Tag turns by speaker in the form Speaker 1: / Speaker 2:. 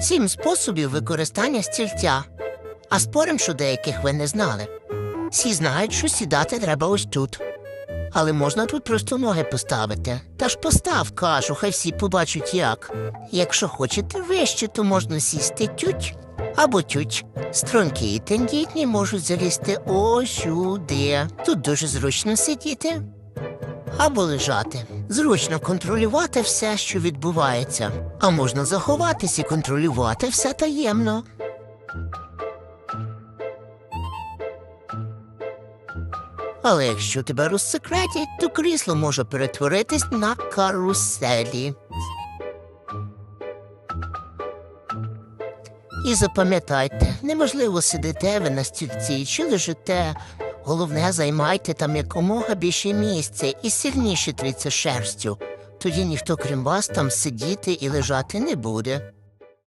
Speaker 1: Сім способів використання стільця. А спорим, що деяких ви не знали. Всі знають, що сідати треба ось тут. Але можна тут просто ноги поставити. Та ж постав, кажу, хай всі побачать як. Якщо хочете вище, то можна сісти тють або тють. Струнки і тендітні можуть залізти ось сюди. Тут дуже зручно сидіти або лежати. Зручно контролювати все, що відбувається, а можна заховатись і контролювати все таємно. Але якщо тебе розсекретять, то крісло може перетворитись на каруселі. І запам'ятайте, неможливо сидите ви на стільці чи лежите. Головне, займайте там якомога більше місця і сильніше тріться шерстю. Тоді ніхто крім вас там сидіти і лежати не буде.